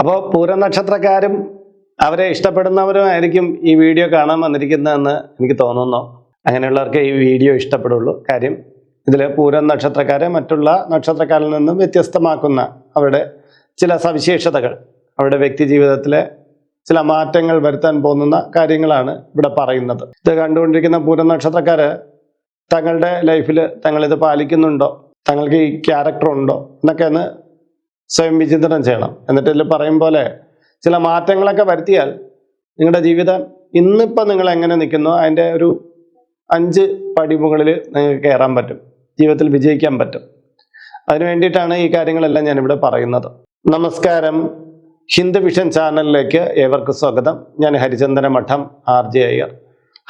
അപ്പോൾ പൂരനക്ഷത്രക്കാരും അവരെ ഇഷ്ടപ്പെടുന്നവരും ആയിരിക്കും ഈ വീഡിയോ കാണാൻ വന്നിരിക്കുന്നതെന്ന് എനിക്ക് തോന്നുന്നു. അങ്ങനെയുള്ളവർക്ക് ഈ വീഡിയോ ഇഷ്ടപ്പെടുള്ളൂ. കാര്യം ഇതിൽ പൂരം നക്ഷത്രക്കാരെ മറ്റുള്ള നക്ഷത്രക്കാരിൽ നിന്നും വ്യത്യസ്തമാക്കുന്ന അവരുടെ ചില സവിശേഷതകൾ അവരുടെ വ്യക്തി ജീവിതത്തിലെ ചില മാറ്റങ്ങൾ വരുത്താൻ പോകുന്ന കാര്യങ്ങളാണ് ഇവിടെ പറയുന്നത്. ഇത് കണ്ടുകൊണ്ടിരിക്കുന്ന പൂരം നക്ഷത്രക്കാർ തങ്ങളുടെ ലൈഫിൽ തങ്ങളിത് പാലിക്കുന്നുണ്ടോ? തങ്ങൾക്ക് ഈ ക്യാരക്ടർ ഉണ്ടോ എന്നൊക്കെ ഒന്ന് സ്വയം വിചിന്തനം ചെയ്യണം. എന്നിട്ട് ഇതിൽ പറയും പോലെ ചില മാറ്റങ്ങളൊക്കെ വരുത്തിയാൽ നിങ്ങളുടെ ജീവിതം ഇന്നിപ്പോൾ നിങ്ങൾ എങ്ങനെ നിൽക്കുന്നു? അതിന്റെ ഒരു അഞ്ച് പടിമുകളിൽ നിങ്ങൾക്ക് കയറാൻ പറ്റും. ജീവിതത്തിൽ വിജയിക്കാൻ പറ്റും. അതിനു വേണ്ടിയിട്ടാണ് ഈ കാര്യങ്ങളെല്ലാം ഞാനിവിടെ പറയുന്നത്. നമസ്കാരം. ഹിന്ദു വിഷൻ ചാനലിലേക്ക് ഏവർക്കും സ്വാഗതം. ഞാൻ ഹരിചന്ദന മഠം ആർ ജെ അയ്യർ.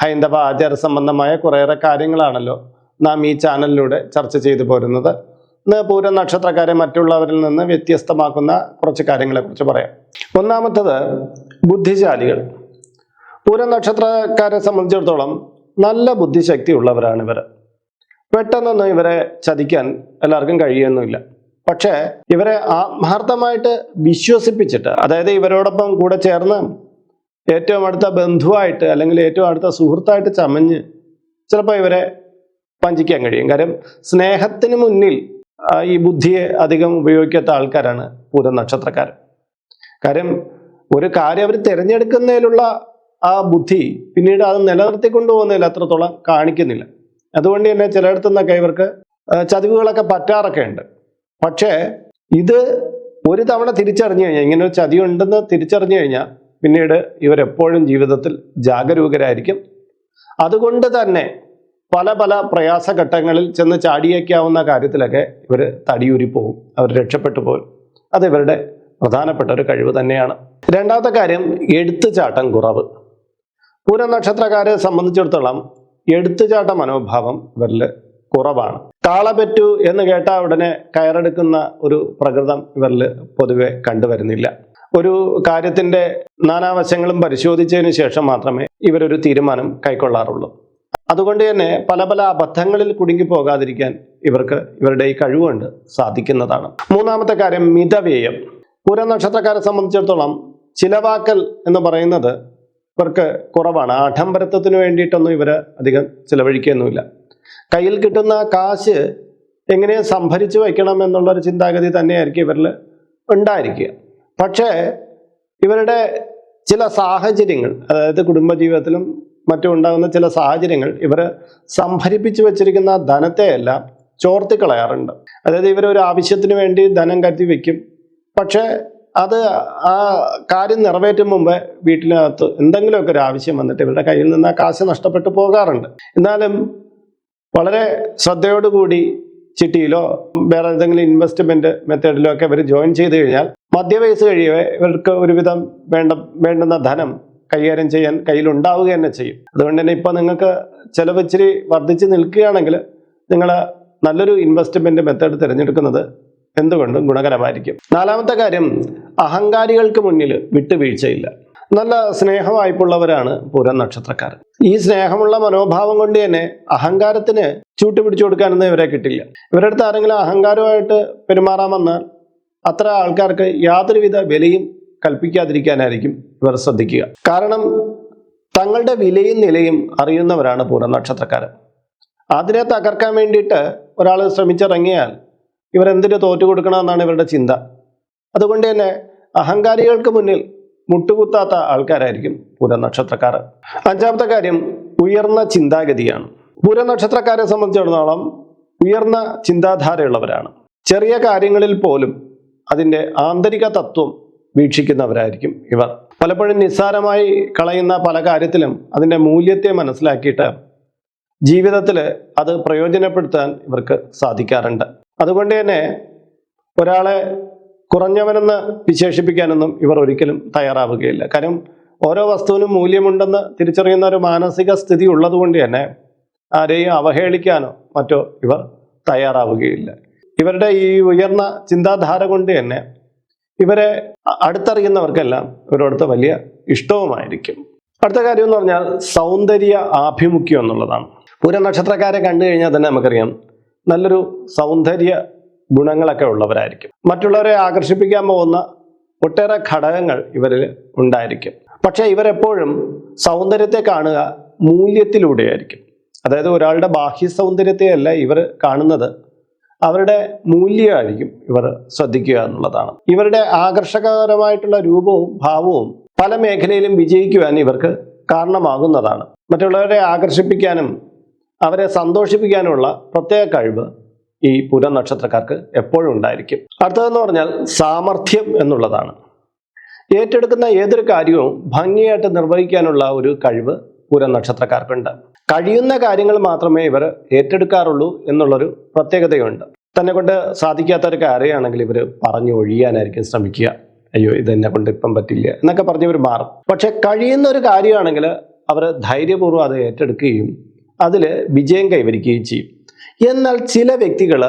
ഹൈന്ദവ ആചാര സംബന്ധമായ കുറേയേറെ കാര്യങ്ങളാണല്ലോ നാം ഈ ചാനലിലൂടെ ചർച്ച ചെയ്തു പോരുന്നത്. പൂര നക്ഷത്രക്കാരെ മറ്റുള്ളവരിൽ നിന്ന് വ്യത്യസ്തമാക്കുന്ന കുറച്ച് കാര്യങ്ങളെക്കുറിച്ച് പറയാം. ഒന്നാമത്തത് ബുദ്ധിശാലികൾ. പൂര നക്ഷത്രക്കാരെ സംബന്ധിച്ചിടത്തോളം നല്ല ബുദ്ധിശക്തി ഉള്ളവരാണ് ഇവർ പെട്ടെന്നൊന്നും ഇവരെ ചതിക്കാൻ എല്ലാവർക്കും കഴിയുന്നില്ല പക്ഷേ ഇവരെ ആത്മാർത്ഥമായിട്ട് വിശ്വസിപ്പിച്ചിട്ട് അതായത് ഇവരോടൊപ്പം കൂടെ ചേർന്ന് ഏറ്റവും അടുത്ത ബന്ധുവായിട്ട് അല്ലെങ്കിൽ ഏറ്റവും അടുത്ത സുഹൃത്തായിട്ട് ചമഞ്ഞ് ചിലപ്പോൾ ഇവരെ വഞ്ചിക്കാൻ കഴിയും. കാര്യം സ്നേഹത്തിന് മുന്നിൽ ഈ ബുദ്ധിയെ അധികം ഉപയോഗിക്കാത്ത ആൾക്കാരാണ് പൂരം നക്ഷത്രക്കാർ. കാര്യം ഒരു കാര്യം അവർ തിരഞ്ഞെടുക്കുന്നതിലുള്ള ആ ബുദ്ധി പിന്നീട് അത് നിലനിർത്തിക്കൊണ്ടു പോകുന്നതിൽ അത്രത്തോളം കാണിക്കുന്നില്ല. അതുകൊണ്ട് തന്നെ ചിലയിടത്ത് നിന്നൊക്കെ ഇവർക്ക് ചതിവുകളൊക്കെ പറ്റാറൊക്കെ ഉണ്ട്. പക്ഷേ ഇത് ഒരു തവണ തിരിച്ചറിഞ്ഞു കഴിഞ്ഞാൽ ഇങ്ങനെ ഒരു ചതി ഉണ്ടെന്ന് തിരിച്ചറിഞ്ഞു കഴിഞ്ഞാൽ പിന്നീട് ഇവരെപ്പോഴും ജീവിതത്തിൽ ജാഗരൂകരായിരിക്കും. അതുകൊണ്ട് തന്നെ പല പല പ്രയാസഘട്ടങ്ങളിൽ ചെന്ന് ചാടിയേക്കാവുന്ന കാര്യത്തിലൊക്കെ ഇവർ തടിയൂരി പോകും അവർ രക്ഷപ്പെട്ടു പോകും അത് ഇവരുടെ പ്രധാനപ്പെട്ട ഒരു കഴിവ് തന്നെയാണ്. രണ്ടാമത്തെ കാര്യം എടുത്തുചാട്ടം കുറവ്. പൂര നക്ഷത്രക്കാരെ സംബന്ധിച്ചിടത്തോളം എടുത്തുചാട്ട മനോഭാവം ഇവരിൽ കുറവാണ്. താളപറ്റു എന്ന് കേട്ട ഉടനെ കയറെടുക്കുന്ന ഒരു പ്രകൃതം ഇവരിൽ പൊതുവെ കണ്ടുവരുന്നില്ല. ഒരു കാര്യത്തിന്റെ നാനാവശങ്ങളും പരിശോധിച്ചതിന് ശേഷം മാത്രമേ ഇവരൊരു തീരുമാനം കൈക്കൊള്ളാറുള്ളൂ. അതുകൊണ്ട് തന്നെ പല പല അബദ്ധങ്ങളിൽ കുടുങ്ങി പോകാതിരിക്കാൻ ഇവർക്ക് ഇവരുടെ ഈ കഴിവുകൊണ്ട് സാധിക്കുന്നതാണ്. മൂന്നാമത്തെ കാര്യം മിതവ്യയം. പൂര നക്ഷത്രക്കാരെ സംബന്ധിച്ചിടത്തോളം ചിലവാക്കൽ എന്ന് പറയുന്നത് ഇവർക്ക് കുറവാണ്. ആഡംബരത്വത്തിന് വേണ്ടിയിട്ടൊന്നും ഇവർ അധികം ചിലവഴിക്കുകയൊന്നുമില്ല. കയ്യിൽ കിട്ടുന്ന കാശ് എങ്ങനെ സംഭരിച്ചു വയ്ക്കണം എന്നുള്ളൊരു ചിന്താഗതി തന്നെയായിരിക്കും ഇവരിൽ ഉണ്ടായിരിക്കുക. പക്ഷേ ഇവരുടെ ചില സാഹചര്യങ്ങൾ അതായത് കുടുംബജീവിതത്തിലും മറ്റും ഉണ്ടാകുന്ന ചില സാഹചര്യങ്ങൾ ഇവർ സംഭരിപ്പിച്ചു വെച്ചിരിക്കുന്ന ധനത്തെയെല്ലാം ചോർത്തിക്കളയാറുണ്ട് അതായത് ഇവർ ഒരു ആവശ്യത്തിന് വേണ്ടി ധനം കരുതി വെക്കും. പക്ഷേ അത് ആ കാര്യം നിറവേറ്റും മുമ്പ് വീട്ടിനകത്ത് എന്തെങ്കിലുമൊക്കെ ഒരു ആവശ്യം വന്നിട്ട് ഇവരുടെ കയ്യിൽ നിന്ന് ആ കാശ് നഷ്ടപ്പെട്ടു പോകാറുണ്ട്. എന്നാലും വളരെ ശ്രദ്ധയോടുകൂടി ചിട്ടിയിലോ വേറെ എന്തെങ്കിലും ഇൻവെസ്റ്റ്മെന്റ് മെത്തേഡിലോ ഒക്കെ ഇവർ ജോയിൻ ചെയ്ത് കഴിഞ്ഞാൽ മധ്യവയസ്സ് കഴിയവേ ഇവർക്ക് ഒരുവിധം വേണ്ട വേണ്ടുന്ന ധനം കൈകാര്യം ചെയ്യാൻ കയ്യിലുണ്ടാവുക തന്നെ ചെയ്യും. അതുകൊണ്ട് തന്നെ ഇപ്പം നിങ്ങൾക്ക് ചിലവ് ഇച്ചിരി വർദ്ധിച്ച് നിൽക്കുകയാണെങ്കിൽ നിങ്ങൾ നല്ലൊരു ഇൻവെസ്റ്റ്മെന്റ് മെത്തേഡ് തിരഞ്ഞെടുക്കുന്നത് എന്തുകൊണ്ടും ഗുണകരമായിരിക്കും. നാലാമത്തെ കാര്യം അഹങ്കാരികൾക്ക് മുന്നിൽ വിട്ടുവീഴ്ചയില്ല. നല്ല സ്നേഹവായ്പുള്ളവരാണ് പൂരം നക്ഷത്രക്കാർ. ഈ സ്നേഹമുള്ള മനോഭാവം കൊണ്ട് തന്നെ അഹങ്കാരത്തിന് ചൂട്ടുപിടിച്ചു കൊടുക്കാനൊന്നും ഇവരെ കിട്ടില്ല. ഇവരുടെ അടുത്ത് ആരെങ്കിലും അഹങ്കാരമായിട്ട് പെരുമാറാമെന്നാൽ അത്ര ആൾക്കാർക്ക് യാതൊരുവിധ വിലയും കൽപ്പിക്കാതിരിക്കാനായിരിക്കും ഇവർ ശ്രദ്ധിക്കുക. കാരണം തങ്ങളുടെ വിലയും നിലയും അറിയുന്നവരാണ് പൂരം നക്ഷത്രക്കാർ അതിനെ തകർക്കാൻ വേണ്ടിയിട്ട് ഒരാൾ ശ്രമിച്ചിറങ്ങിയാൽ ഇവരെന്തിനു തോറ്റു കൊടുക്കണമെന്നാണ് ഇവരുടെ ചിന്ത. അതുകൊണ്ട് തന്നെ അഹങ്കാരികൾക്ക് മുന്നിൽ മുട്ടുകുത്താത്ത ആൾക്കാരായിരിക്കും പൂരനക്ഷത്രക്കാർ അഞ്ചാമത്തെ കാര്യം ഉയർന്ന ചിന്താഗതിയാണ്. പൂരനക്ഷത്രക്കാരെ സംബന്ധിച്ചിടത്തോളം ഉയർന്ന ചിന്താധാരയുള്ളവരാണ്. ചെറിയ കാര്യങ്ങളിൽ പോലും അതിന്റെ ആന്തരിക തത്വം വീക്ഷിക്കുന്നവരായിരിക്കും ഇവർ. പലപ്പോഴും നിസ്സാരമായി കളയുന്ന പല കാര്യത്തിലും അതിന്റെ മൂല്യത്തെ മനസ്സിലാക്കിയിട്ട് ജീവിതത്തിൽ അത് പ്രയോജനപ്പെടുത്താൻ ഇവർക്ക് സാധിക്കാറുണ്ട്. അതുകൊണ്ട് തന്നെ ഒരാളെ കുറഞ്ഞവനെന്ന് വിശേഷിപ്പിക്കാനൊന്നും ഇവർ ഒരിക്കലും തയ്യാറാവുകയില്ല. കാരണം ഓരോ വസ്തുവിനും മൂല്യമുണ്ടെന്ന് തിരിച്ചറിയുന്ന ഒരു മാനസിക സ്ഥിതി ഉള്ളതുകൊണ്ട് തന്നെ ആരെയും അവഹേളിക്കാനോ മറ്റോ ഇവർ തയ്യാറാവുകയില്ല. ഇവരുടെ ഈ ഉയർന്ന ചിന്താധാര കൊണ്ട് തന്നെ ഇവരെ അടുത്തറിയുന്നവർക്കെല്ലാം ഇവരോടുത്ത വലിയ ഇഷ്ടവുമായിരിക്കും. അടുത്ത കാര്യം എന്ന് പറഞ്ഞാൽ സൗന്ദര്യ ആഭിമുഖ്യം എന്നുള്ളതാണ്. പൂര നക്ഷത്രക്കാരെ കണ്ടു കഴിഞ്ഞാൽ തന്നെ നമുക്കറിയാം നല്ലൊരു സൗന്ദര്യ ഗുണങ്ങളൊക്കെ ഉള്ളവരായിരിക്കും. മറ്റുള്ളവരെ ആകർഷിപ്പിക്കാൻ പോകുന്ന ഒട്ടേറെ ഘടകങ്ങൾ ഇവരിൽ ഉണ്ടായിരിക്കും. പക്ഷേ ഇവരെപ്പോഴും സൗന്ദര്യത്തെ കാണുക മൂല്യത്തിലൂടെയായിരിക്കും. അതായത് ഒരാളുടെ ബാഹ്യ സൗന്ദര്യത്തെയല്ല ഇവർ കാണുന്നത്. അവരുടെ മൂല്യമായിരിക്കും ഇവർ ശ്രദ്ധിക്കുക എന്നുള്ളതാണ്. ഇവരുടെ ആകർഷകരമായിട്ടുള്ള രൂപവും ഭാവവും പല മേഖലയിലും വിജയിക്കുവാൻ ഇവർക്ക് കാരണമാകുന്നതാണ്. മറ്റുള്ളവരെ ആകർഷിപ്പിക്കാനും അവരെ സന്തോഷിപ്പിക്കാനുമുള്ള പ്രത്യേക കഴിവ് ഈ പുര നക്ഷത്രക്കാർക്ക് എപ്പോഴും ഉണ്ടായിരിക്കും. അടുത്തതെന്ന് പറഞ്ഞാൽ സാമർഥ്യം എന്നുള്ളതാണ്. ഏറ്റെടുക്കുന്ന ഏതൊരു കാര്യവും ഭംഗിയായിട്ട് നിർവഹിക്കാനുള്ള ഒരു കഴിവ് പുര നക്ഷത്രക്കാർക്കുണ്ട് കഴിയുന്ന കാര്യങ്ങൾ മാത്രമേ ഇവർ ഏറ്റെടുക്കാറുള്ളൂ എന്നുള്ളൊരു പ്രത്യേകതയുണ്ട്. തന്നെ കൊണ്ട് സാധിക്കാത്ത ഒരു കാര്യമാണെങ്കിൽ ഇവർ പറഞ്ഞു ഒഴിയാനായിരിക്കും ശ്രമിക്കുക. അയ്യോ ഇത് എന്നെ കൊണ്ട് ഇപ്പം പറ്റില്ല എന്നൊക്കെ പറഞ്ഞവർ മാറും. പക്ഷെ കഴിയുന്ന ഒരു കാര്യമാണെങ്കിൽ അവർ ധൈര്യപൂർവം അത് ഏറ്റെടുക്കുകയും അതിൽ വിജയം കൈവരിക്കുകയും ചെയ്യും. എന്നാൽ ചില വ്യക്തികൾ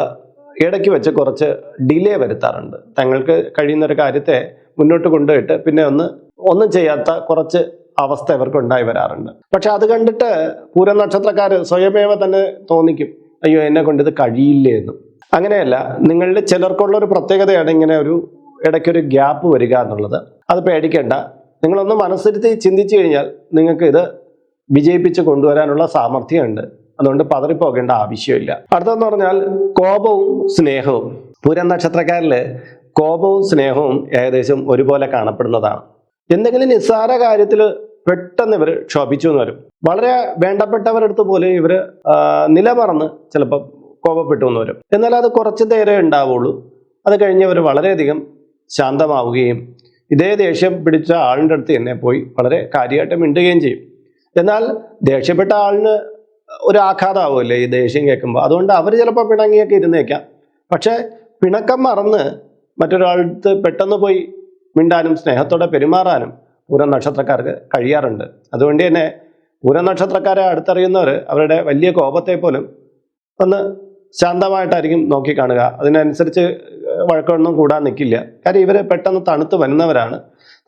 ഇടയ്ക്ക് വെച്ച് കുറച്ച് ഡിലേ വരുത്താറുണ്ട്. തങ്ങൾക്ക് കഴിയുന്ന ഒരു കാര്യത്തെ മുന്നോട്ട് കൊണ്ടുപോയിട്ട് പിന്നെ ഒന്ന് ഒന്നും ചെയ്യാത്ത കുറച്ച് അവസ്ഥ ഇവർക്ക് ഉണ്ടായി വരാറുണ്ട്. പക്ഷെ അത് കണ്ടിട്ട് പൂരം നക്ഷത്രക്കാർ സ്വയമേവ തന്നെ തോന്നിക്കും അയ്യോ എന്നെ കൊണ്ട് ഇത് കഴിയില്ലേ എന്നും. അങ്ങനെയല്ല നിങ്ങളിൽ ചിലർക്കുള്ള ഒരു പ്രത്യേകതയാണ് ഇങ്ങനെ ഒരു ഇടയ്ക്കൊരു ഗ്യാപ്പ് വരിക എന്നുള്ളത്. അത് പേടിക്കേണ്ട. നിങ്ങളൊന്ന് മനസ്സിരുത്തി ചിന്തിച്ചു കഴിഞ്ഞാൽ നിങ്ങൾക്ക് ഇത് വിജയിപ്പിച്ച് കൊണ്ടുവരാനുള്ള സാമർഥ്യമുണ്ട്. അതുകൊണ്ട് പതറിപ്പോകേണ്ട ആവശ്യമില്ല. അടുത്തെന്ന് പറഞ്ഞാൽ കോപവും സ്നേഹവും. പൂരം നക്ഷത്രക്കാരിൽ കോപവും സ്നേഹവും ഏകദേശം ഒരുപോലെ കാണപ്പെടുന്നതാണ്. എന്തെങ്കിലും നിസ്സാര കാര്യത്തിൽ പെട്ടെന്ന് ഇവർ ക്ഷോഭിച്ചു എന്ന് വരും. വളരെ വേണ്ടപ്പെട്ടവരെടുത്ത് പോലും ഇവർ നിലമറന്ന് ചിലപ്പോൾ കോപപ്പെട്ടു എന്ന് വരും. എന്നാൽ അത് കുറച്ച് നേരമേ ഉണ്ടാവുള്ളൂ. അത് കഴിഞ്ഞ് അവർ വളരെയധികം ശാന്തമാവുകയും ഇതേ ദേഷ്യം പിടിച്ച ആളിന്റെ അടുത്ത് തന്നെ പോയി വളരെ കാര്യമായിട്ട് മിണ്ടുകയും ചെയ്യും. എന്നാൽ ദേഷ്യപ്പെട്ട ആളിന് ഒരു ആഘാതമാവുമല്ലേ ഈ ദേഷ്യം കേൾക്കുമ്പോൾ അതുകൊണ്ട് അവർ ചിലപ്പോൾ പിണങ്ങിയൊക്കെ ഇരുന്നേക്കാം. പക്ഷേ പിണക്കം മറന്ന് മറ്റൊരാളടുത്ത് പെട്ടെന്ന് പോയി മിണ്ടാനും സ്നേഹത്തോടെ പെരുമാറാനും പൂരം നക്ഷത്രക്കാർക്ക് കഴിയാറുണ്ട്. അതുകൊണ്ട് തന്നെ പൂരം നക്ഷത്രക്കാരെ അടുത്തറിയുന്നവർ അവരുടെ വലിയ കോപത്തെ പോലും ഒന്ന് ശാന്തമായിട്ടായിരിക്കും നോക്കിക്കാണുക. അതിനനുസരിച്ച് വഴക്കൊന്നും കൂടാൻ നിൽക്കില്ല കാര്യം ഇവർ പെട്ടെന്ന് തണുത്ത് വരുന്നവരാണ്.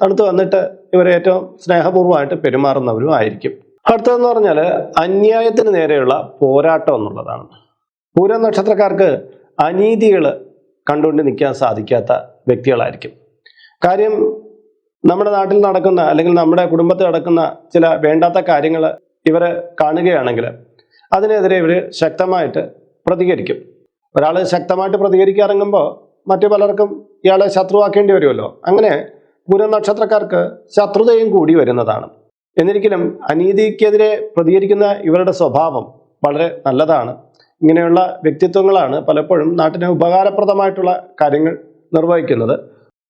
തണുത്ത് വന്നിട്ട് ഇവർ ഏറ്റവും സ്നേഹപൂർവമായിട്ട് പെരുമാറുന്നവരും ആയിരിക്കും. അടുത്തതെന്ന് പറഞ്ഞാൽ അന്യായത്തിന് നേരെയുള്ള പോരാട്ടം എന്നുള്ളതാണ്. പൂരം നക്ഷത്രക്കാർക്ക് അനീതികൾ കണ്ടുകൊണ്ട് നിൽക്കാൻ സാധിക്കാത്ത വ്യക്തികളായിരിക്കും. കാര്യം നമ്മുടെ നാട്ടിൽ നടക്കുന്ന അല്ലെങ്കിൽ നമ്മുടെ കുടുംബത്തിൽ നടക്കുന്ന ചില വേണ്ടാത്ത കാര്യങ്ങൾ ഇവർ കാണുകയാണെങ്കിൽ അതിനെതിരെ ഇവർ ശക്തമായിട്ട് പ്രതികരിക്കും. ഒരാൾ ശക്തമായിട്ട് പ്രതികരിക്കാറിറങ്ങുമ്പോൾ മറ്റു പലർക്കും ഇയാളെ ശത്രുവാക്കേണ്ടി വരുമല്ലോ. അങ്ങനെ പൂരം നക്ഷത്രക്കാർക്ക് ശത്രുതയും കൂടി വരുന്നതാണ്. എന്നിരിക്കലും അനീതിക്കെതിരെ പ്രതികരിക്കുന്ന ഇവരുടെ സ്വഭാവം വളരെ നല്ലതാണ്. ഇങ്ങനെയുള്ള വ്യക്തിത്വങ്ങളാണ് പലപ്പോഴും നാട്ടിന് ഉപകാരപ്രദമായിട്ടുള്ള കാര്യങ്ങൾ നിർവഹിക്കുന്നത്.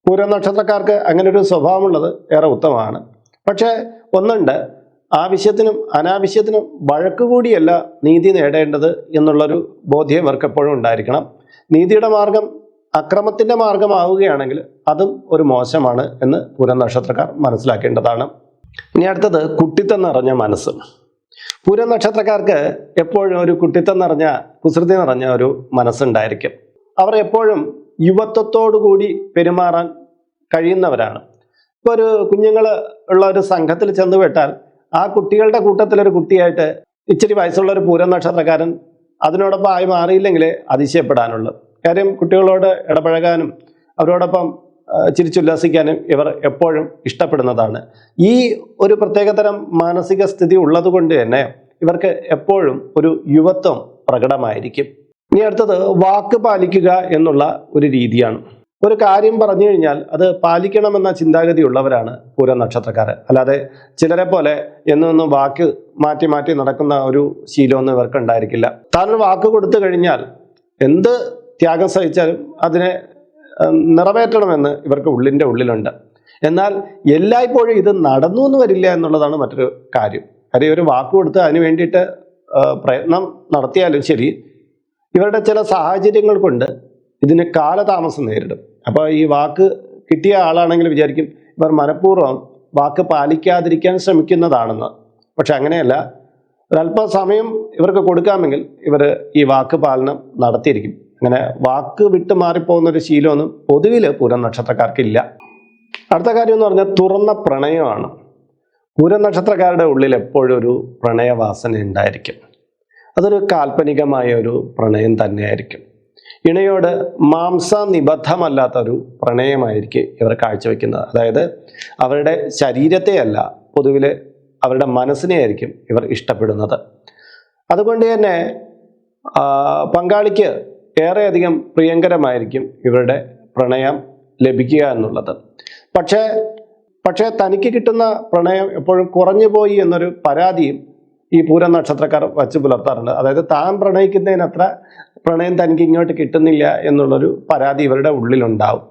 പൂരം നക്ഷത്രക്കാർക്ക് അങ്ങനെ ഒരു സ്വഭാവമുള്ളത് ഏറെ ഉത്തമമാണ്. പക്ഷേ ഒന്നുണ്ട്. ആവശ്യത്തിനും അനാവശ്യത്തിനും വഴക്ക് കൂടിയല്ല നീതി നേടേണ്ടത് എന്നുള്ളൊരു ബോധ്യം ഇവർക്കെപ്പോഴും ഉണ്ടായിരിക്കണം. നീതിയുടെ മാർഗം അക്രമത്തിന്റെ മാർഗമാവുകയാണെങ്കിൽ അതും ഒരു മോശമാണ് എന്ന് പൂരം നക്ഷത്രക്കാർ മനസ്സിലാക്കേണ്ടതാണ്. ഇനി അടുത്തത് കുട്ടിത്തം നിറഞ്ഞ മനസ്സ്. പൂരം നക്ഷത്രക്കാർക്ക് എപ്പോഴും ഒരു കുട്ടിത്തം നിറഞ്ഞ കുസൃതി നിറഞ്ഞ ഒരു മനസ്സുണ്ടായിരിക്കും. അവർ എപ്പോഴും യുവത്വത്തോടു കൂടി പെരുമാറാൻ കഴിയുന്നവരാണ്. ഇപ്പോൾ ഒരു കുഞ്ഞുങ്ങൾ ഉള്ള ഒരു സംഘത്തിൽ ചെന്ന് വിട്ടാൽ ആ കുട്ടികളുടെ കൂട്ടത്തിലൊരു കുട്ടിയായിട്ട് ഇച്ചിരി വയസ്സുള്ള ഒരു പൂരം നക്ഷത്രക്കാരൻ അതിനോടൊപ്പം ആയി മാറിയില്ലെങ്കിൽ അതിശയപ്പെടാനുള്ളൂ. കാര്യം കുട്ടികളോട് ഇടപഴകാനും അവരോടൊപ്പം ചിരിച്ചുല്ലാസിക്കാനും ഇവർ എപ്പോഴും ഇഷ്ടപ്പെടുന്നതാണ്. ഈ ഒരു പ്രത്യേകതരം മാനസിക സ്ഥിതി ഉള്ളതുകൊണ്ട് തന്നെ ഇവർക്ക് എപ്പോഴും ഒരു യുവത്വം പ്രകടമായിരിക്കും. ഇനി അടുത്തത് വാക്ക് പാലിക്കുക എന്നുള്ള ഒരു രീതിയാണ്. ഒരു കാര്യം പറഞ്ഞു കഴിഞ്ഞാൽ അത് പാലിക്കണമെന്ന ചിന്താഗതി ഉള്ളവരാണ് പൂര നക്ഷത്രക്കാർ അല്ലാതെ ചിലരെ പോലെ എന്നൊന്നും വാക്ക് മാറ്റി മാറ്റി നടക്കുന്ന ഒരു ശീലമൊന്നും ഇവർക്ക് ഉണ്ടായിരിക്കില്ല. താനൊരു വാക്ക് കൊടുത്തു കഴിഞ്ഞാൽ എന്ത് ത്യാഗം സഹിച്ചാലും അതിനെ നിറവേറ്റണമെന്ന് ഇവർക്ക് ഉള്ളിന്റെ ഉള്ളിലുണ്ട്. എന്നാൽ എല്ലായ്പ്പോഴും ഇത് നടന്നു എന്ന് വരില്ല എന്നുള്ളതാണ് മറ്റൊരു കാര്യം. കാര്യം ഒരു വാക്ക് കൊടുത്ത് അതിന് വേണ്ടിയിട്ട് പ്രയത്നം നടത്തിയാലും ശരി ഇവരുടെ ചില സാഹചര്യങ്ങൾ കൊണ്ട് ഇതിന് കാലതാമസം നേരിടും. അപ്പോൾ ഈ വാക്ക് കിട്ടിയ ആളാണെങ്കിൽ വിചാരിക്കും ഇവർ മനഃപൂർവം വാക്ക് പാലിക്കാതിരിക്കാൻ ശ്രമിക്കുന്നതാണെന്ന്. പക്ഷെ അങ്ങനെയല്ല. ഒരല്പസമയം ഇവർക്ക് കൊടുക്കാമെങ്കിൽ ഇവർ ഈ വാക്ക് പാലനം നടത്തിയിരിക്കും. അങ്ങനെ വാക്ക് വിട്ട് മാറിപ്പോകുന്ന ഒരു ശീലമൊന്നും പൊതുവിൽ പൂരം നക്ഷത്രക്കാർക്കില്ല അടുത്ത കാര്യം എന്ന് പറഞ്ഞാൽ തുറന്ന പ്രണയമാണ്. പൂരം നക്ഷത്രക്കാരുടെ ഉള്ളിൽ എപ്പോഴും ഒരു പ്രണയവാസന ഉണ്ടായിരിക്കും. അതൊരു കാൽപ്പനികമായ ഒരു പ്രണയം തന്നെയായിരിക്കും. ഇണയോട് മാംസ നിബദ്ധമല്ലാത്ത ഒരു പ്രണയമായിരിക്കും ഇവർ കാഴ്ചവെക്കുന്നത്. അതായത് അവരുടെ ശരീരത്തെയല്ല പൊതുവിൽ അവരുടെ മനസ്സിനെയായിരിക്കും ഇവർ ഇഷ്ടപ്പെടുന്നത്. അതുകൊണ്ട് തന്നെ പങ്കാളിക്ക് ഏറെയധികം പ്രിയങ്കരമായിരിക്കും ഇവരുടെ പ്രണയം ലഭിക്കുക എന്നുള്ളത്. പക്ഷേ പക്ഷേ തനിക്ക് കിട്ടുന്ന പ്രണയം എപ്പോഴും കുറഞ്ഞു പോയി എന്നൊരു പരാതിയും ഈ പൂരം നക്ഷത്രക്കാർ വച്ച് പുലർത്താറുണ്ട്. അതായത് താൻ പ്രണയിക്കുന്നതിനത്ര പ്രണയം തനിക്ക് ഇങ്ങോട്ട് കിട്ടുന്നില്ല എന്നുള്ളൊരു പരാതി ഇവരുടെ ഉള്ളിലുണ്ടാവും.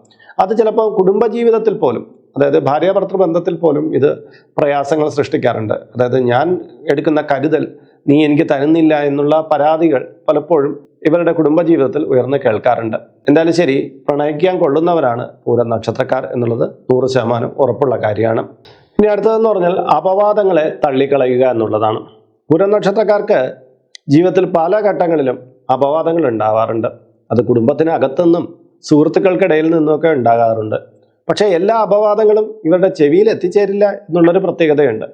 അത് ചിലപ്പോൾ കുടുംബജീവിതത്തിൽ പോലും അതായത് ഭാര്യാഭർത്തൃ ബന്ധത്തിൽ പോലും ഇത് പ്രയാസങ്ങൾ സൃഷ്ടിക്കാറുണ്ട്. അതായത് ഞാൻ എടുക്കുന്ന കരുതൽ നീ എനിക്ക് തരുന്നില്ല എന്നുള്ള പരാതികൾ പലപ്പോഴും ഇവരുടെ കുടുംബജീവിതത്തിൽ ഉയർന്നു കേൾക്കാറുണ്ട്. എന്തായാലും ശരി പ്രണയിക്കാൻ കൊള്ളുന്നവരാണ് പൂരം നക്ഷത്രക്കാർ എന്നുള്ളത് നൂറ് ശതമാനം ഉറപ്പുള്ള കാര്യമാണ്. ഇനി അടുത്തതെന്ന് പറഞ്ഞാൽ അപവാദങ്ങളെ തള്ളിക്കളയുക എന്നുള്ളതാണ്. പൂരം നക്ഷത്രക്കാർക്ക് ജീവിതത്തിൽ പല ഘട്ടങ്ങളിലും അപവാദങ്ങൾ ഉണ്ടാവാറുണ്ട്. അത് കുടുംബത്തിനകത്തുനിന്നും സുഹൃത്തുക്കൾക്കിടയിൽ നിന്നുമൊക്കെ ഉണ്ടാകാറുണ്ട്. പക്ഷേ എല്ലാ അപവാദങ്ങളും ഇവരുടെ ചെവിയിൽ എത്തിച്ചേരില്ല എന്നുള്ളൊരു പ്രത്യേകതയുണ്ട്.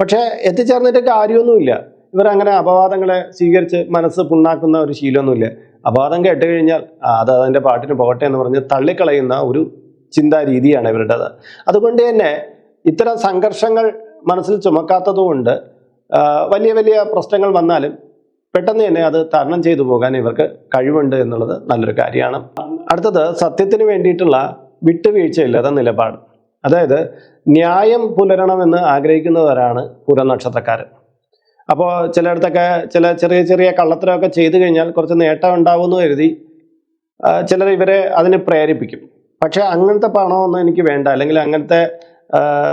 പക്ഷേ എത്തിച്ചേർന്നിട്ട് കാര്യമൊന്നുമില്ല. ഇവരങ്ങനെ അപവാദങ്ങളെ സ്വീകരിച്ച് മനസ്സ് പുണ്ണാക്കുന്ന ഒരു ശീലമൊന്നുമില്ല. അപവാദം കേട്ട് കഴിഞ്ഞാൽ അത് അതിന്റെ പാട്ടിന് പോകട്ടെ എന്ന് പറഞ്ഞ് തള്ളിക്കളയുന്ന ഒരു ചിന്താരീതിയാണ് ഇവരുടേത്. അതുകൊണ്ട് തന്നെ ഇത്തരം സംഘർഷങ്ങൾ മനസ്സിൽ ചുമക്കാത്തതുകൊണ്ട് വലിയ വലിയ പ്രശ്നങ്ങൾ വന്നാലും പെട്ടെന്ന് തന്നെ അത് തരണം ചെയ്തു പോകാൻ ഇവർക്ക് കഴിവുണ്ട് എന്നുള്ളത് നല്ലൊരു കാര്യമാണ്. അടുത്തത് സത്യത്തിന് വേണ്ടിയിട്ടുള്ള വിട്ടുവീഴ്ചയില്ലാത്ത നിലപാട്. അതായത് ന്യായം പുലരണമെന്ന് ആഗ്രഹിക്കുന്നവരാണ് പുര നക്ഷത്രക്കാർ അപ്പോൾ ചിലയിടത്തൊക്കെ ചില ചെറിയ ചെറിയ കള്ളത്തരമൊക്കെ ചെയ്തു കഴിഞ്ഞാൽ കുറച്ച് നേട്ടം ഉണ്ടാവുമെന്ന് കരുതി ചിലർ ഇവരെ അതിനെ പ്രേരിപ്പിക്കും. പക്ഷേ അങ്ങനത്തെ പണമൊന്നും എനിക്ക് വേണ്ട അല്ലെങ്കിൽ അങ്ങനത്തെ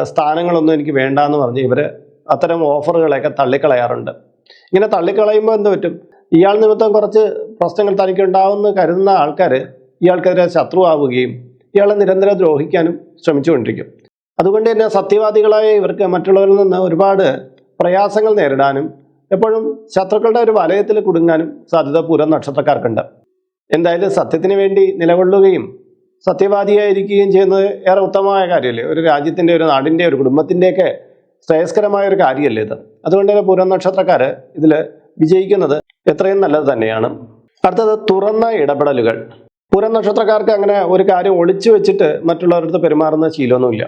സ്ഥാനങ്ങളൊന്നും എനിക്ക് വേണ്ട എന്ന് പറഞ്ഞ് ഇവർ അത്തരം ഓഫറുകളെയൊക്കെ തള്ളിക്കളയാറുണ്ട്. ഇങ്ങനെ തള്ളിക്കളയുമ്പോൾ എന്ത് പറ്റും? ഇയാൾ നിമിത്തം കുറച്ച് പ്രശ്നങ്ങൾ തനിക്ക് ഉണ്ടാവുമെന്ന് കരുതുന്ന ആൾക്കാർ ഇയാൾക്കെതിരെ ശത്രുവാവുകയും ഇയാളെ നിരന്തരം ദ്രോഹിക്കാനും ശ്രമിച്ചുകൊണ്ടിരിക്കും. അതുകൊണ്ട് തന്നെ സത്യവാദികളായ ഇവർക്ക് മറ്റുള്ളവരിൽ നിന്ന് ഒരുപാട് പ്രയാസങ്ങൾ നേരിടാനും എപ്പോഴും ശത്രുക്കളുടെ ഒരു വലയത്തിൽ കുടുങ്ങാനും സാധ്യത പൂരം നക്ഷത്രക്കാർക്കുണ്ട്. എന്തായാലും സത്യത്തിന് വേണ്ടി നിലകൊള്ളുകയും സത്യവാദിയായിരിക്കുകയും ചെയ്യുന്നത് ഏറെ ഉത്തമമായ കാര്യമല്ലേ? ഒരു രാജ്യത്തിന്റെ ഒരു നാടിന്റെ ഒരു കുടുംബത്തിന്റെയൊക്കെ ശ്രേയസ്കരമായ ഒരു കാര്യമല്ലേ ഇത്? അതുകൊണ്ട് തന്നെ പൂരം നക്ഷത്രക്കാർ ഇതിൽ വിജയിക്കുന്നത് എത്രയും നല്ലത് തന്നെയാണ്. അടുത്തത് തുറന്ന ഇടപെടലുകൾ. പൂരം നക്ഷത്രക്കാർക്ക് അങ്ങനെ ഒരു കാര്യം ഒളിച്ചു വെച്ചിട്ട് മറ്റുള്ളവരുടെ അടുത്ത് പെരുമാറുന്ന ശീലമൊന്നുമില്ല.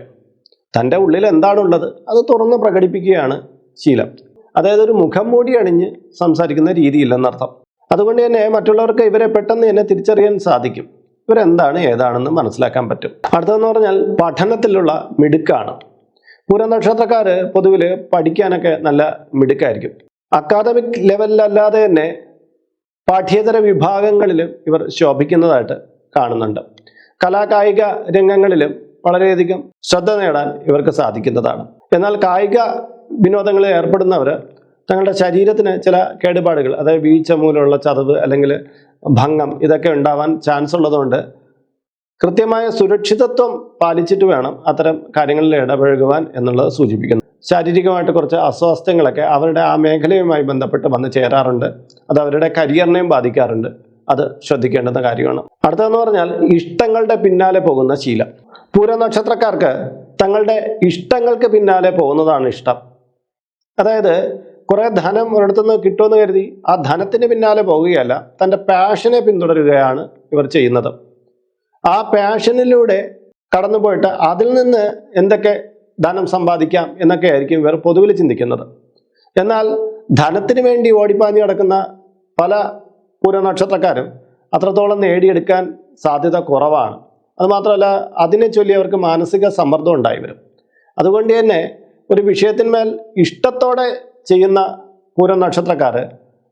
തന്റെ ഉള്ളിൽ എന്താണുള്ളത് അത് തുറന്ന് പ്രകടിപ്പിക്കുകയാണ് ശീലം. അതായത് ഒരു മുഖം മൂടി അണിഞ്ഞ് സംസാരിക്കുന്ന രീതിയില്ലെന്നർത്ഥം അതുകൊണ്ട് തന്നെ മറ്റുള്ളവർക്ക് ഇവരെ പെട്ടെന്ന് തന്നെ തിരിച്ചറിയാൻ സാധിക്കും. ഇവരെന്താണ് ഏതാണെന്ന് മനസ്സിലാക്കാൻ പറ്റും. അടുത്തതെന്ന് പറഞ്ഞാൽ പഠനത്തിലുള്ള മിടുക്കാണ്. പൂരം നക്ഷത്രക്കാർ പൊതുവിൽ പഠിക്കാനൊക്കെ നല്ല മിടുക്കായിരിക്കും. അക്കാദമിക് ലെവലിലല്ലാതെ തന്നെ പാഠ്യേതര വിഭാഗങ്ങളിലും ഇവർ ശോഭിക്കുന്നതായിട്ട് കാണുന്നുണ്ട്. കലാകായിക രംഗങ്ങളിലും വളരെയധികം ശ്രദ്ധ നേടാൻ ഇവർക്ക് സാധിക്കുന്നതാണ്. എന്നാൽ കായിക വിനോദങ്ങളിൽ ഏർപ്പെടുന്നവർ തങ്ങളുടെ ശരീരത്തിന് ചില കേടുപാടുകൾ അതായത് വീഴ്ച മൂലമുള്ള ചതവ് അല്ലെങ്കിൽ ഭംഗം ഇതൊക്കെ ഉണ്ടാവാൻ ചാൻസ് ഉള്ളതുകൊണ്ട് കൃത്യമായ സുരക്ഷിതത്വം പാലിച്ചിട്ട് വേണം അത്തരം കാര്യങ്ങളിൽ ഇടപഴകുവാൻ എന്നുള്ളത് സൂചിപ്പിക്കുന്നു. ശാരീരികമായിട്ട് കുറച്ച് അസ്വാസ്ഥ്യങ്ങളൊക്കെ അവരുടെ ആ മേഖലയുമായി ബന്ധപ്പെട്ട് വന്ന് ചേരാറുണ്ട്. അത് അവരുടെ കരിയറിനെയും ബാധിക്കാറുണ്ട്. അത് ശ്രദ്ധിക്കേണ്ടുന്ന കാര്യമാണ്. അടുത്തതെന്ന് പറഞ്ഞാൽ ഇഷ്ടങ്ങളുടെ പിന്നാലെ പോകുന്ന ശീലം. പൂര നക്ഷത്രക്കാർക്ക് തങ്ങളുടെ ഇഷ്ടങ്ങൾക്ക് പിന്നാലെ പോകുന്നതാണ് ഇഷ്ടം. അതായത് കുറേ ധനം ഒരിടത്തുനിന്ന് കിട്ടുമെന്ന് കരുതി ആ ധനത്തിന് പിന്നാലെ പോവുകയല്ല തന്റെ പാഷനെ പിന്തുടരുകയാണ് ഇവർ ചെയ്യുന്നത്. ആ പാഷനിലൂടെ കടന്നുപോയിട്ട് അതിൽ നിന്ന് എന്തൊക്കെ ധനം സമ്പാദിക്കാം എന്നൊക്കെ ആയിരിക്കും ഇവർ പൊതുവിൽ ചിന്തിക്കുന്നത്. എന്നാൽ ധനത്തിന് വേണ്ടി ഓടിപ്പാഞ്ഞു കിടക്കുന്ന പല പൂരനക്ഷത്രക്കാരും അത്രത്തോളം നേടിയെടുക്കാൻ സാധ്യത കുറവാണ്. അതുമാത്രമല്ല അതിനെ ചൊല്ലി അവർക്ക് മാനസിക സമ്മർദ്ദം ഉണ്ടായി വരും. അതുകൊണ്ട് തന്നെ ഒരു വിഷയത്തിന്മേൽ ഇഷ്ടത്തോടെ ചെയ്യുന്ന പൂരം നക്ഷത്രക്കാർ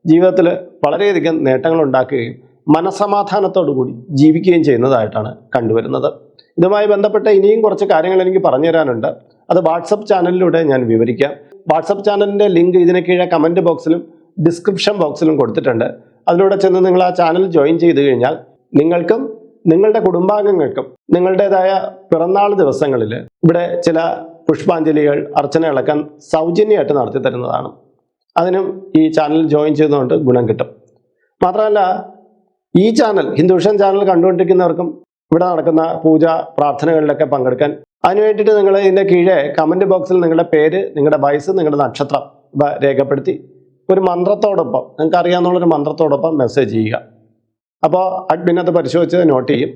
ജീവിതത്തിൽ വളരെയധികം നേട്ടങ്ങൾ ഉണ്ടാക്കുകയും മനസമാധാനത്തോടു കൂടി ജീവിക്കുകയും ചെയ്യുന്നതായിട്ടാണ് കണ്ടുവരുന്നത്. ഇതുമായി ബന്ധപ്പെട്ട ഇനിയും കുറച്ച് കാര്യങ്ങൾ എനിക്ക് പറഞ്ഞു തരാനുണ്ട്. അത് വാട്സപ്പ് ചാനലിലൂടെ ഞാൻ വിവരിക്കാം. വാട്സപ്പ് ചാനലിന്റെ ലിങ്ക് ഇതിന് കീഴെ കമന്റ് ബോക്സിലും ഡിസ്ക്രിപ്ഷൻ ബോക്സിലും കൊടുത്തിട്ടുണ്ട്. അതിലൂടെ ചെന്ന് നിങ്ങൾ ആ ചാനൽ ജോയിൻ ചെയ്തു കഴിഞ്ഞാൽ നിങ്ങൾക്കും നിങ്ങളുടെ കുടുംബാംഗങ്ങൾക്കും നിങ്ങളുടേതായ പിറന്നാൾ ദിവസങ്ങളിൽ ഇവിടെ ചില പുഷ്പാഞ്ജലികൾ അർച്ചനകളൊക്കെ സൗജന്യമായിട്ട് നടത്തി തരുന്നതാണ് അതിനും ഈ ചാനൽ ജോയിൻ ചെയ്തുകൊണ്ട് ഗുണം കിട്ടും. മാത്രമല്ല ഈ ചാനൽ ഹിന്ദുഷൻ ചാനൽ കണ്ടുകൊണ്ടിരിക്കുന്നവർക്കും ഇവിടെ നടക്കുന്ന പൂജ പ്രാർത്ഥനകളിലൊക്കെ പങ്കെടുക്കാൻ അതിനുവേണ്ടിയിട്ട് നിങ്ങൾ ഇതിന്റെ കീഴെ കമന്റ് ബോക്സിൽ നിങ്ങളുടെ പേര് നിങ്ങളുടെ വയസ്സ് നിങ്ങളുടെ നക്ഷത്രം ഇവ രേഖപ്പെടുത്തി ഒരു മന്ത്രത്തോടൊപ്പം നിങ്ങൾക്ക് അറിയാവുന്നുള്ളൊരു മന്ത്രത്തോടൊപ്പം മെസ്സേജ് ചെയ്യുക. അപ്പോൾ അഡ്മിൻ അത് പരിശോധിച്ച് നോട്ട് ചെയ്യും.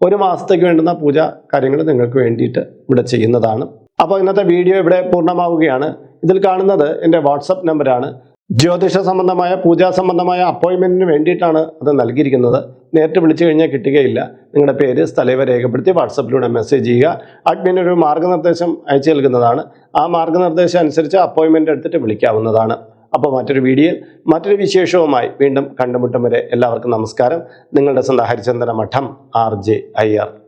ഒരു മാസത്തേക്ക് വേണ്ടുന്ന പൂജ കാര്യങ്ങൾ നിങ്ങൾക്ക് വേണ്ടിയിട്ട് ഇവിടെ ചെയ്യുന്നതാണ്. അപ്പോൾ ഇന്നത്തെ വീഡിയോ ഇവിടെ പൂർണമാവുകയാണ്. ഇതിൽ കാണുന്നത് എന്റെ വാട്സപ്പ് നമ്പറാണ് ജ്യോതിഷ സംബന്ധമായ പൂജാ സംബന്ധമായ അപ്പോയിൻമെന്റിന് വേണ്ടിയിട്ടാണ് അത് നൽകിയിരിക്കുന്നത്. നേരിട്ട് വിളിച്ചു കഴിഞ്ഞാൽ കിട്ടുകയില്ല. നിങ്ങളുടെ പേര് സ്ഥലവ രേഖപ്പെടുത്തി വാട്സപ്പിലൂടെ മെസ്സേജ് ചെയ്യുക. അഡ്മിൻ ഒരു മാർഗനിർദ്ദേശം അയച്ചു നൽകുന്നതാണ്. ആ മാർഗനിർദ്ദേശം അനുസരിച്ച് അപ്പോയിൻമെന്റ് എടുത്തിട്ട് വിളിക്കാവുന്നതാണ്. അപ്പോൾ മറ്റൊരു വീഡിയോയിൽ മറ്റൊരു വിശേഷവുമായി വീണ്ടും കണ്ടുമുട്ടും വരെ എല്ലാവർക്കും നമസ്കാരം. നിങ്ങളുടെ സ്വന്തം ഹരിചന്ദന മഠം ആർ ജെ അയ്യർ